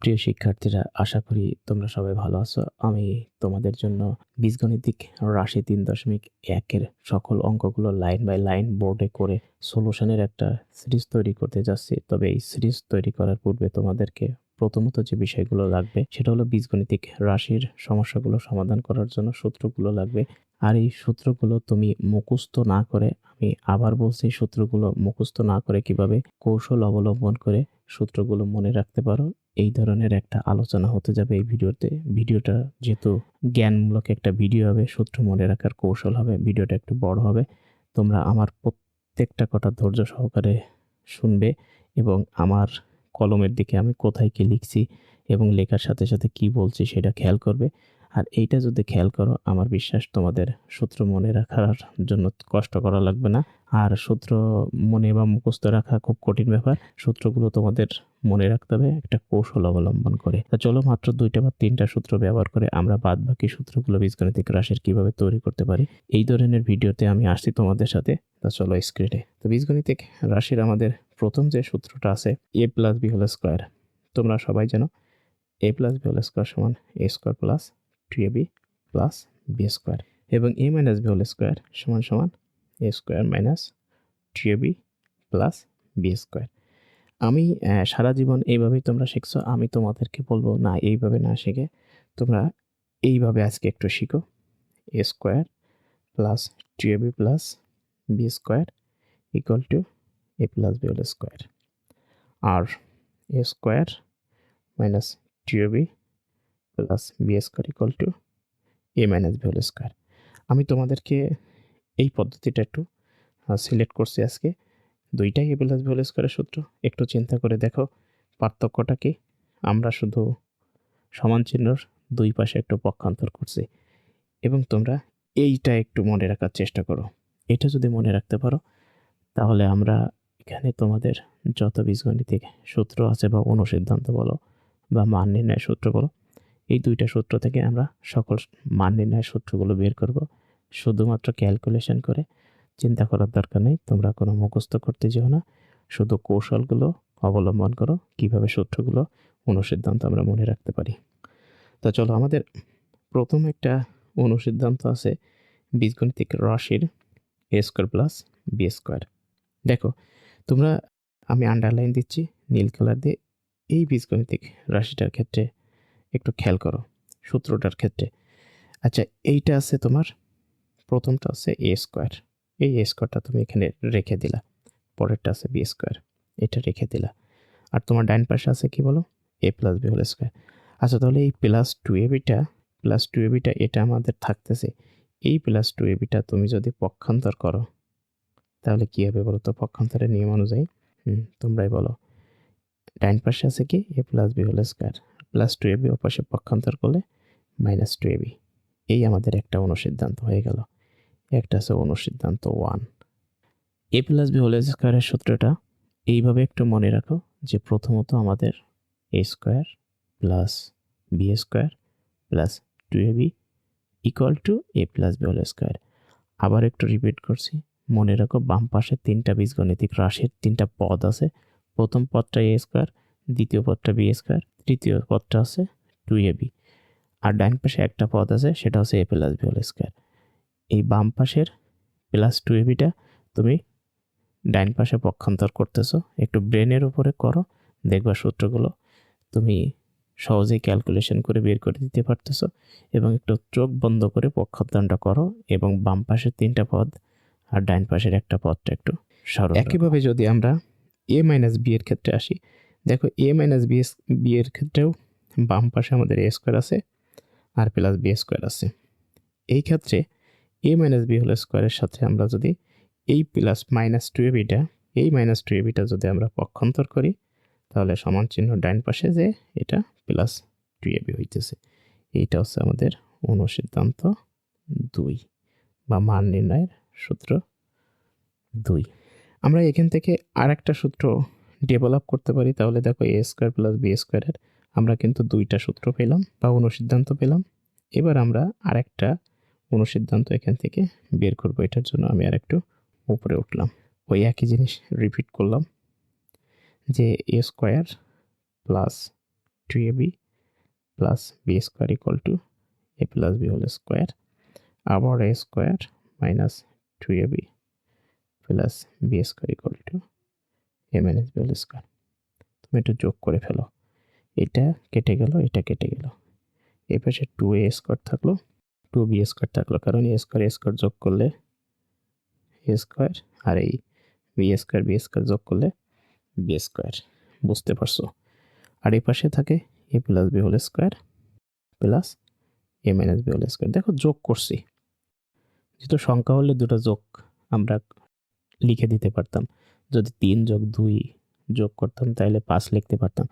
প্রিয় শিক্ষার্থীরা, আশা করি তোমরা সবাই ভালো আছো। আমি তোমাদের জন্য বীজগণিতিক রাশি তিন দশমিক একের সকল অঙ্কগুলো লাইন বাই লাইন বোর্ডে করে সলিউশনের একটা সিরিজ তৈরি করতে যাচ্ছি। তবে এই সিরিজ তৈরি করার পূর্বে তোমাদেরকে প্রথমত যে বিষয়গুলো লাগবে, সেটা হলো বীজগণিতিক রাশির সমস্যাগুলো সমাধান করার জন্য সূত্রগুলো লাগবে। আর এই সূত্রগুলো তুমি মুখস্থ না করে, আমি আবার বলছি সূত্রগুলো মুখস্থ না করে কীভাবে কৌশল অবলম্বন করে সূত্রগুলো মনে রাখতে পারো, এই ধরনের একটা আলোচনা হতে যাবে এই ভিডিওতে। ভিডিওটা যেহেতু জ্ঞানমূলক একটা ভিডিও হবে, সূত্র মনে রাখার কৌশল হবে, ভিডিওটা একটু বড় হবে, তোমরা আমার প্রত্যেকটা কথা ধৈর্য সহকারে শুনবে এবং আমার কলমের দিকে আমি কোথায় কি লিখছি এবং লেখার সাথে সাথে কি বলছি সেটা খেয়াল করবে। আর এইটা যদি খেয়াল করো, আমার বিশ্বাস তোমাদের সূত্র মনে রাখার জন্য কষ্ট করা লাগবে না। আর সূত্র মনে বা মুখস্থ রাখা খুব কঠিন ব্যাপার। সূত্রগুলো তোমাদের মনে রাখতে হবে, একটা কৌশল অবলম্বন করে। তা চলো মাত্র দুইটা বা তিনটা সূত্র ব্যবহার করে আমরা বাদ বাকি সূত্রগুলো বীজগণিতিক রাশির কীভাবে তৈরি করতে পারি। এই ধরনের ভিডিওতে আমি আসছি তোমাদের সাথে। তা চলো স্ক্রিনে তো বীজগণিতিক রাশির আমাদের প্রথম যে সূত্রটা আছে a plus b whole square তোমরা সবাই জানো a plus b whole square সমান a square plus two a b plus b square এবং a minus b whole square সমান সমান a square minus two a b plus b square আমি সারা জীবন এইভাবেই তোমরা শিখছো, আমি তোমাদেরকে বলব, না, এইভাবে না শিখে। তোমরা এইভাবে আজকে একটু শিখো। A square plus two a b plus b square equal to a plus b whole square R a square minus two a b plus b square equal to a minus b whole square আমি তোমাদেরকে এই পদ্ধতিটা একটু select করছি আজকে। দুইটাই এ plus B whole স্কোয়ারের সূত্র। একটু চিন্তা করে দেখো পার্থক্যটা কি আমরা শুধু সমান চিহ্নর দুই পাশে একটু পক্ষান্তর করছি। এবং তোমরা এইটা একটু মনে রাখার চেষ্টা করো। এটা যদি মনে রাখতে পারো, তাহলে আমরা এখানে তোমাদের যত বীজগণিতিক সূত্র আছে বা অনুসিদ্ধান্ত বলো বা মান নির্ণয় সূত্র বলো এই দুইটা সূত্র থেকে আমরা সকল মান নির্ণয় সূত্রগুলো বের করব। শুধুমাত্র ক্যালকুলেশন করে চিন্তা করার দরকার নেই, তোমরা কোনো মুখস্থ করতে যেও না। শুধু কৌশলগুলো অবলম্বন করো, কীভাবে সূত্রগুলো অনুসিদ্ধান্ত আমরা মনে রাখতে পারি। তো চলো, আমাদের প্রথম একটা অনুসিদ্ধান্ত আছে বীজগণিতিক রাশির a square plus b square দেখো, তোমরা, আমি আন্ডারলাইন দিচ্ছি, নীল কালার দিয়ে এই বীজগণিতিক রাশিটার ক্ষেত্রে একটু খেয়াল করো সূত্রটার ক্ষেত্রে। আচ্ছা এইটা আছে তোমার, প্রথমটা আছে এ স্কোয়ার এই এ স্কোয়ারটা তুমি এখানে রেখে দিলা, পরেরটা আছে বি স্কোয়ার এটা রেখে দিলা। আর তোমার ডাইন পাশে আছে কি বলো? A plus b whole square আচ্ছা তাহলে এই প্লাস টু এ বিটা প্লাস টু এ বিটা এটা আমাদের থাকতেছে। এই প্লাস টু এ বিটা তুমি যদি পক্ষান্তর করো, তাহলে কী হবে বলো তো? পক্ষান্তরের নিয়ম অনুযায়ী, হুম, তোমরাই বলো। ডাইন পাশে আছে কি? A plus b whole square plus two a b ওপাশে পক্ষান্তর করলে মাইনাস টু এ বি এই আমাদের একটা অনুসিদ্ধান্ত হয়ে গেল। একটা আছে অনুসিদ্ধান্ত one a plus b whole স্কোয়ারের সূত্রটা এইভাবে একটু মনে রাখো যে প্রথমত আমাদের a square plus b square plus two a b equal to a plus b whole square আবার একটু রিপিট করছি। মনে রাখো বাম পাশে তিনটা বীজগণিতিক রাশির তিনটা পদ আছে। প্রথম পদটা এ স্কোয়ার দ্বিতীয় পদটা বি স্কোয়ার তৃতীয় পদটা আছে টু এ বি আর ডাইন পাশে একটা পদ আছে, সেটা হচ্ছে a plus b whole square এই বাম পাশের প্লাস টু এ বিটা তুমি ডাইন পাশে পক্ষান্তর করতেছো, একটু ব্রেনের উপরে করো, দেখবা সূত্রগুলো তুমি সহজেই ক্যালকুলেশন করে বের করে দিতে পারতেছো এবং একটু চোখ বন্ধ করে পক্ষান্তরটা করো এবং বাম পাশের তিনটা পদ আর ডাইন পাশের একটা পদটা একটু সরল একইভাবে যদি আমরা এ মাইনাস বি এর ক্ষেত্রে আসি দেখো এ মাইনাস বি বি এর ক্ষেত্রেও বাম পাশে আমাদের এ স্কোয়ার আছে আর প্লাস বি স্কোয়ার আছে। এই ক্ষেত্রে এ মাইনাস বি হোল স্কোয়ারের সাথে আমরা যদি এই প্লাস মাইনাস টু এ বিটা এই মাইনাস টু এ বিটা যদি আমরা পক্ষান্তর করি, তাহলে সমান চিহ্ন ডাইন পাশে যে এটা প্লাস টু এ বি হইতেছে। এইটা হচ্ছে আমাদের অনুসিদ্ধান্ত দুই বা মান নির্ণয়ের সূত্র দুই। আমরা এখান থেকে আর একটা সূত্র ডেভেলপ করতে পারি, তাহলে দেখো এ স্কোয়ার প্লাস বি স্কোয়ারের আমরা কিন্তু দুইটা সূত্র পেলাম বা অনুসিদ্ধান্ত পেলাম। এবার আমরা আরেকটা অনুসিদ্ধান্ত এখান থেকে বের করব, এটার জন্য আমি আর একটু উপরে উঠলাম। ওই একই জিনিস রিপিট করলাম যে a square plus two a b plus b square equal to a plus b whole square আবার a square minus two a b plus b square equal to a minus b whole square তুমি একটু যোগ করে ফেলো। এটা কেটে গেল, এটা কেটে গেল। এই পাশে টু এ স্কোয়ার থাকল টু বি স্কোয়ার থাকল। কারণ এ স্কোয়ার এ স্কোয়ার যোগ করলে এ স্কোয়ার আর এই বি স্কোয়ার বি স্কোয়ার যোগ করলে বি স্কোয়ার বুঝতে পারছ? আর এই পাশে থাকে a plus b whole square plus a minus b whole square দেখো যোগ করছি। যেহেতু সংখ্যা হলে দুটো যোগ আমরা লিখে দিতে পারতাম। যদি তিন যোগ দুই যোগ করতাম, তাহলে পাঁচ লিখতে পারতাম।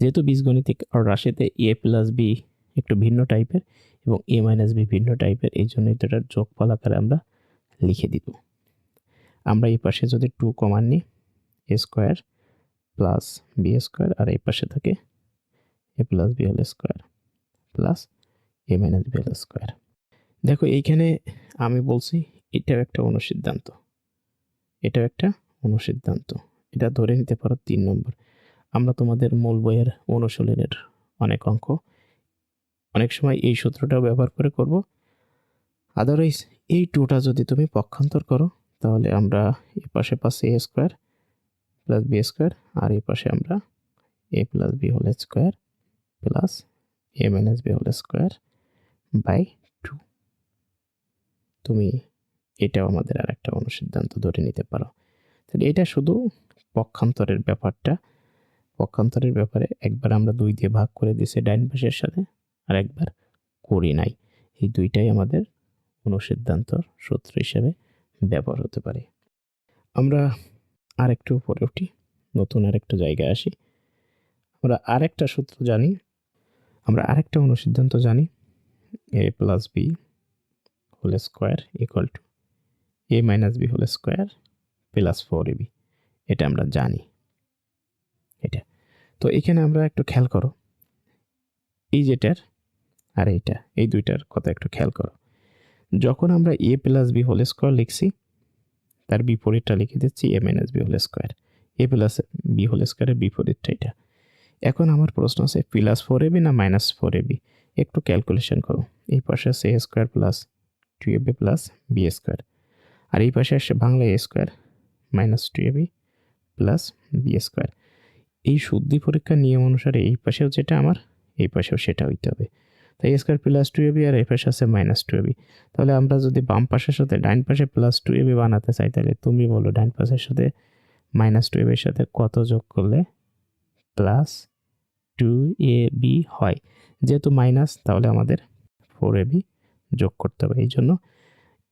যেহেতু বীজগণিতিক আর রাশিতে এ প্লাস বি একটু ভিন্ন টাইপের এবং এ মাইনাস বি ভিন্ন টাইপের, এই জন্য এটার যোগফল আকারে আমরা লিখে দিব। আমরা এই পাশে যদি টু কমান নিই a square plus b square আর এই পাশে থাকে a plus b whole square plus a minus b whole square দেখো, এইখানে আমি বলছি এটাও একটা অনুসিদ্ধান্ত। এটাও একটা অনুসিদ্ধান্ত। এটা ধরে নিতে পারো তিন নম্বর। আমরা তোমাদের মূল বইয়ের অনুশীলনের অনেক অঙ্ক। অনেক সময় এই সূত্রটাও ব্যবহার করে করব। আদারওয়াইজ এই টুটা যদি তুমি পক্ষান্তর করো, তাহলে আমরা এ পাশে পাশে a square plus b square আর এই পাশে আমরা a plus b whole square plus a minus b whole square by two তুমি এটাও আমাদের আর একটা অনুসিদ্ধান্ত ধরে নিতে পারো। তাহলে এটা শুধু পক্ষান্তরের ব্যাপারটা। পক্ষান্তরের ব্যাপারে একবার আমরা দুই দিয়ে ভাগ করে দিয়েছি ডাইন পাশের সাথে, আর একবার করি নাই। এই দুইটাই আমাদের অনুসিদ্ধান্তর সূত্র হিসেবে ব্যবহার হতে পারে। আমরা আরেকটু উপরে উঠি, নতুন আরেকটা জায়গায় আসি। আমরা আরেকটা সূত্র জানি, আমরা আরেকটা অনুসিদ্ধান্ত জানি a plus b whole square equal to a minus b whole square plus four a b এটা আমরা জানি। এটা। তো এখানে আমরা একটু খেয়াল করো। এই যেটার আর এইটা, এই দুইটার কথা একটু খেয়াল করো। যখন আমরা a plus b whole square লিখছি, তার বিপরীতটা লিখে দিচ্ছি a minus b whole square a plus b whole স্কোয়ারের বিপরীতটা এটা। এখন আমার প্রশ্ন আছে প্লাস ফোর এবি না মাইনাস ফোর এবি একটু ক্যালকুলেশন করো। এই পাশে আছে a square plus two a b plus b square আর এই পাশে আসছে Bangla a square minus two a b plus b square এই শুদ্ধি পরীক্ষার নিয়ম অনুসারে এই পাশেও যেটা আমার, এই পাশেও সেটা হইতে হবে। তাই a square plus two a b আর এই পাশে আছে মাইনাস টু এবি তাহলে আমরা যদি বাম পাশের সাথে ডাইন পাশে প্লাস টু এবি বানাতে চাই, তাহলে তুমি বলো ডাইন পাশের সাথে মাইনাস টু এবির সাথে কত যোগ করলে প্লাস টু এ বি হয়? যেহেতু মাইনাস তাহলে আমাদের ফোর এ বি যোগ করতে হবে। এই জন্য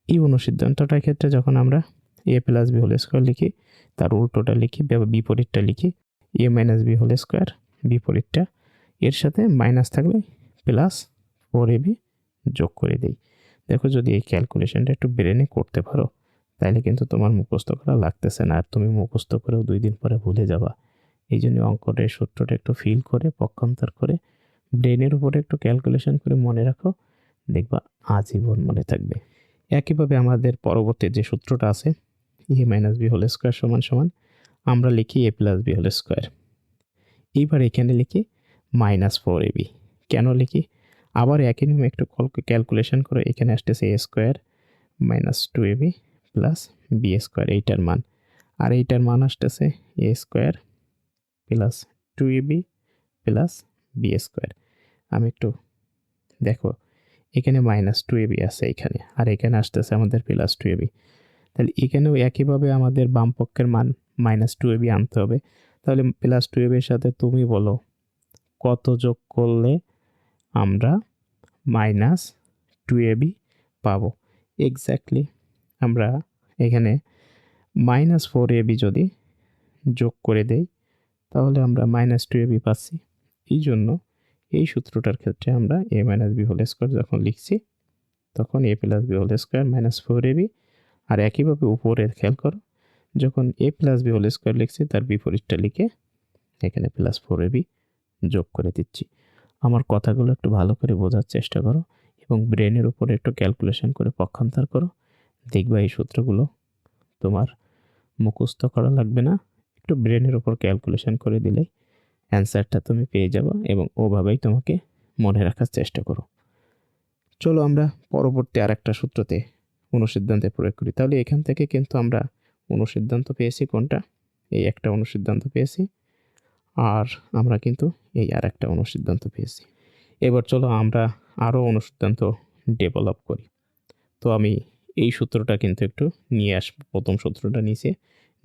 এই অনুসিদ্ধান্তটার ক্ষেত্রে যখন আমরা a plus b whole square লিখি, তার উল্টোটা লিখি বিপরীতটা লিখি a minus b whole square বিপরীতটা, এর সাথে মাইনাস থাকলে প্লাস ফোর বি যোগ করে দিই। দেখো যদি এই ক্যালকুলেশনটা একটু ব্রেনে করতে পারো, তাহলে কিন্তু তোমার মুখস্থ করা লাগতেছে না, আর তুমি মুখস্থ করেও দুই দিন পরে ভুলে যাবা। এই জন্য অঙ্কটা সূত্রটা একটু ফিল করে, পক্ষান্তর করে ব্রেনের উপরে একটু ক্যালকুলেশন করে মনে রাখো, দেখবা আজীবন মনে থাকবে। একইভাবে আমাদের পরবর্তী যে সূত্রটা আছে a minus b whole square সমান সমান, আমরা লিখি a plus b whole square এইবার এখানে লিখি মাইনাস ফোর এ বি কেন লিখি? আবার একই নিয়মে একটু ক্যালকুলেশন করে এখানে আসতেছে a square minus two a b plus b square এইটার মান। আর এইটার মান আসতেছে a square plus two a b plus b square আমি একটু দেখো এখানে মাইনাস টু এবি আছে এখানে। আর এখানে আসতেছে আমাদের প্লাস টু এবি তাহলে এখানেও একইভাবে আমাদের বাম পক্ষের মান মাইনাস টু এবি আনতে হবে। তাহলে প্লাস টু এবির সাথে তুমি বলো, কত যোগ করলে আমরা মাইনাস টু এবি পাবো? এক্স্যাক্টলি আমরা এখানে মাইনাস ফোর এবি যদি যোগ করে দেই, তাহলে আমরা মাইনাস টু এবি পাচ্ছি। এই জন্য এই সূত্রটার ক্ষেত্রে আমরা a minus b whole square যখন লিখছি, তখন a plus b whole square minus four a b আর একইভাবে উপরে খেয়াল করো, যখন a plus b whole square লিখছি, তার বিপরীতটা লিখে এখানে প্লাস ফোর এ বি যোগ করে দিচ্ছি। আমার কথাগুলো একটু ভালো করে বোঝার চেষ্টা করো এবং ব্রেনের উপরে একটু ক্যালকুলেশন করে পক্ষান্তর করো। দেখবা এই সূত্রগুলো তোমার মুখস্থ করা লাগবে না। একটু ব্রেনের উপর ক্যালকুলেশন করে দিলেই অ্যান্সারটা তুমি পেয়ে যাব এবং ওভাবেই তোমাকে মনে রাখার চেষ্টা করো। চলো আমরা পরবর্তী আরেকটা সূত্রতে অনুসিদ্ধান্তে প্রয়োগ করি। তাহলে এখান থেকে কিন্তু আমরা অনুসিদ্ধান্ত পেয়েছি কোনটা? এই একটা অনুসিদ্ধান্ত পেয়েছি আর আমরা কিন্তু এই আর একটা অনুসিদ্ধান্ত পেয়েছি। এবার চলো আমরা আরও অনুসিদ্ধান্ত ডেভেলপ করি। তো আমি এই সূত্রটা কিন্তু একটু নিয়ে আসব। প্রথম সূত্রটা নিচে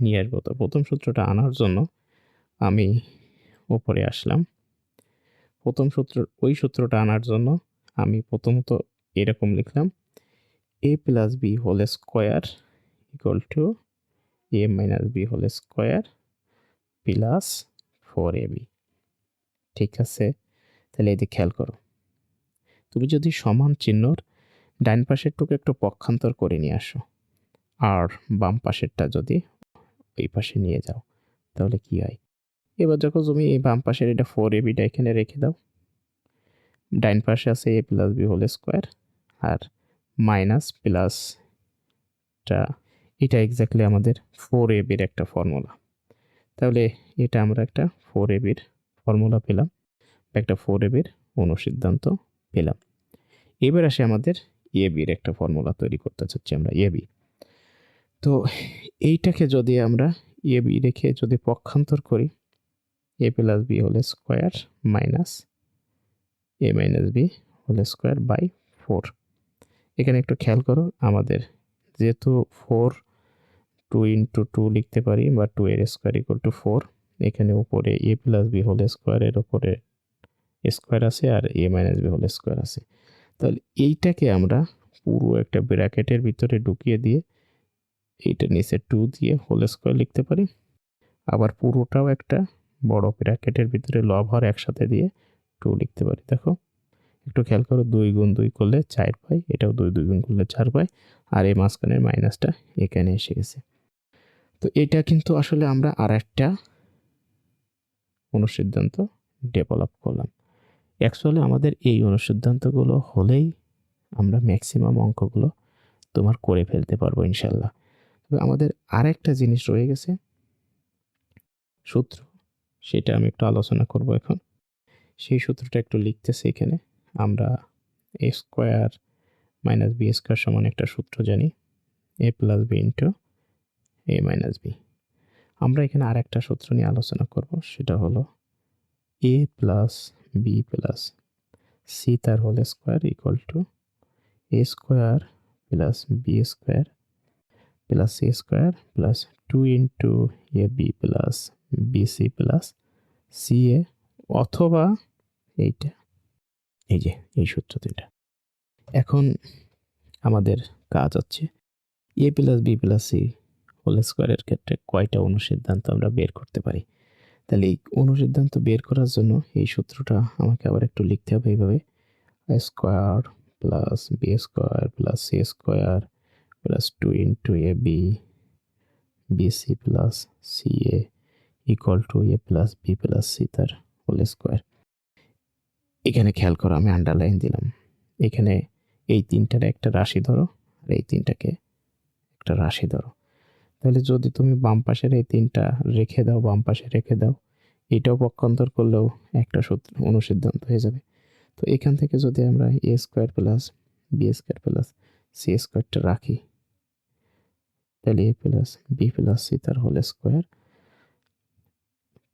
নিয়ে আসব। তো প্রথম সূত্রটা আনার জন্য আমি ওপরে আসলাম। প্রথম সূত্র, ওই সূত্রটা আনার জন্য আমি প্রথমত এরকম লিখলাম a plus b whole square equal to a minus b whole square plus four a b ঠিক আছে? তাহলে এদিকে খেয়াল করো। তুমি যদি সমান চিহ্নর ডান পাশেরটুকু একটু পক্ষান্তর করে নিয়ে আসো, আর বাম পাশেরটা যদি এই পাশে নিয়ে যাও, তাহলে কি হয়? এবার যখন তুমি এই বাম পাশের এটা ফোর এবিটা এখানে রেখে দাও। ডাইন পাশে আছে a plus b whole square R minus প্লাসটা এটা এক্স্যাক্টলি আমাদের ফোর এবির একটা ফর্মুলা তাহলে এটা আমরা একটা ফোর এবির ফর্মুলা পেলাম, বা একটা ফোর এবির অনুসিদ্ধান্ত পেলাম। এবার আসে আমাদের এ বির একটা ফর্মুলা তৈরি করতে চাচ্ছি আমরা এ বি তো এইটাকে যদি আমরা এ বি রেখে যদি পক্ষান্তর করি a plus b whole square minus a minus b whole square by four এখানে একটু খেয়াল করো, আমাদের যেহেতু ফোর টু ইন্টু টু লিখতে পারি বা টু এর স্কোয়ার ইকুয়াল টু ফোর এখানে উপরে এ প্লাস বি হোল স্কোয়ারের উপরে স্কোয়ার আছে আর a minus b whole square আছে। তাহলে এইটাকে আমরা পুরো একটা ব্র্যাকেটের ভিতরে ঢুকিয়ে দিয়ে এইটা নিচে টু দিয়ে হোল স্কোয়ার লিখতে পারি। আবার পুরোটাও একটা বড় ব্র্যাকেটের ভিতরে লব হর একসাথে দিয়ে টু লিখতে পারি, দেখো। একটু খেয়াল করো, দুই গুণ দুই করলে চার পাই, এটাও দুই দুই গুণ করলে চার পাই, আর এই মাঝখানের মাইনাসটা এখানে এসে গেছে। তো এটা কিন্তু আসলে আমরা আর একটা অনুসিদ্ধান্ত ডেভেলপ করলাম। অ্যাকচুয়ালি আমাদের এই অনুসিদ্ধান্তগুলো হলেই আমরা ম্যাক্সিমাম অঙ্কগুলো তোমার করে ফেলতে পারব ইনশাল্লাহ। তবে আমাদের আরেকটা জিনিস রয়ে গেছে, সূত্র। সেটা আমি একটু আলোচনা করব এখন। সেই সূত্রটা একটু লিখতেছি এখানে। আমরা a square minus b square সমান একটা সূত্র জানি। A plus b into a minus b আমরা এখানে আর একটা সূত্র নিয়ে আলোচনা করব, সেটা হলো a plus b plus c তার whole square equal to a square plus b square plus c square plus two into a b plus b c plus c a অথবা এইটা। এই যে, এই সূত্র দুইটা এখন আমাদের কাজ হচ্ছে a plus b plus c whole স্কোয়ারের ক্ষেত্রে কয়টা অনুসিদ্ধান্ত আমরা বের করতে পারি? তাহলে এই অনুসিদ্ধান্ত বের করার জন্য এই সূত্রটা আমাকে আবার একটু লিখতে হবে এইভাবে। Square plus b square plus c square plus two into a b b c plus c a equal to a plus b plus c তার হোল স্কোয়ার এখানে খেয়াল করো, আমি আন্ডারলাইন দিলাম। এখানে এই তিনটার একটা রাশি ধরো, আর এই তিনটাকে একটা রাশি ধরো। তাহলে যদি তুমি বাম পাশের এই তিনটা রেখে দাও, বাম পাশে রেখে দাও, এটাও পক্ষান্তর করলেও একটা সূত্র অনুসিদ্ধান্ত হয়ে যাবে। তো এখান থেকে যদি আমরা a square plus b square plus c স্কোয়ারটা রাখি, তাহলে a plus b plus c তার হোল স্কোয়ার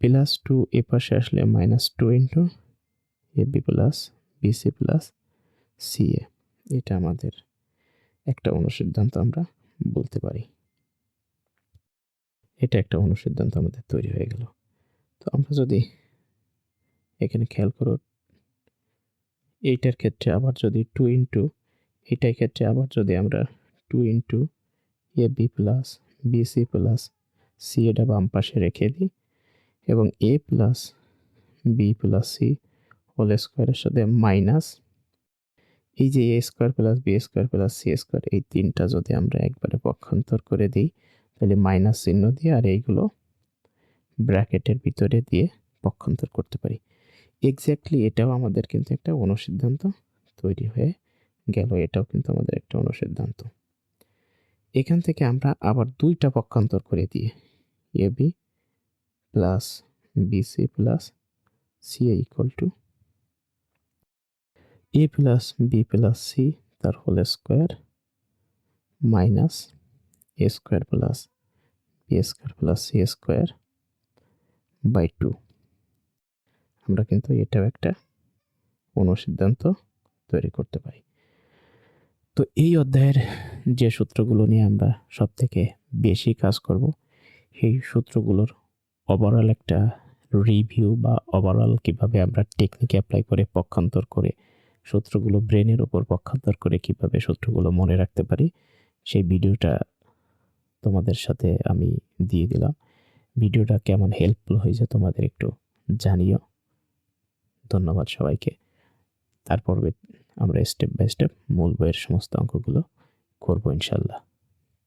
প্লাস টু, এ পাশে আসলে minus two into a b plus b c plus c a এটা আমাদের একটা অনুসিদ্ধান্ত আমরা বলতে পারি। এটা একটা অনুসিদ্ধান্ত আমাদের তৈরি হয়ে গেল। তো আমরা যদি এখানে খেয়াল করো, এইটার ক্ষেত্রে আবার যদি টু ইন্টু এইটার ক্ষেত্রে আবার যদি আমরা two into a b plus b c plus c এটা বাম পাশে রেখে দিই এবং a plus b plus c whole স্কোয়ারের সাথে মাইনাস এই যে a square plus b square plus c square এই তিনটা যদি আমরা একবারে পক্ষান্তর করে দিই, তাহলে মাইনাস চিহ্ন দিয়ে আর এইগুলো ব্র্যাকেটের ভিতরে দিয়ে পক্ষান্তর করতে পারি। এক্স্যাক্টলি এটাও আমাদের কিন্তু একটা অনুসিদ্ধান্ত তৈরি হয়ে গেল, এটাও কিন্তু আমাদের একটা অনুসিদ্ধান্ত। এখান থেকে আমরা আবার দুইটা পক্ষান্তর করে দিয়ে a b plus b c plus c a equal to a plus b plus c তার whole square minus a square plus b square plus c square by two. আমরা কিন্তু এটাও একটা অনুসিদ্ধান্ত তৈরি করতে পারি। তো এই অধ্যায়ের যে সূত্রগুলো নিয়ে আমরা সব থেকে বেশি কাজ করব, সেই সূত্রগুলোর ওভারঅল একটা রিভিউ বা ওভারঅল কীভাবে আমরা টেকনিক অ্যাপ্লাই করে পক্ষান্তর করে সূত্রগুলো ব্রেনের ওপর পক্ষান্তর করে কীভাবে সূত্রগুলো মনে রাখতে পারি, সেই ভিডিওটা তোমাদের সাথে আমি দিয়ে দিলাম। ভিডিওটা কেমন হেল্পফুল হয়েছে তোমাদের একটু জানিও। ধন্যবাদ সবাইকে। তারপর আমরা স্টেপ বাই স্টেপ মূল বইয়ের সমস্ত অঙ্কগুলো করব ইনশাল্লাহ।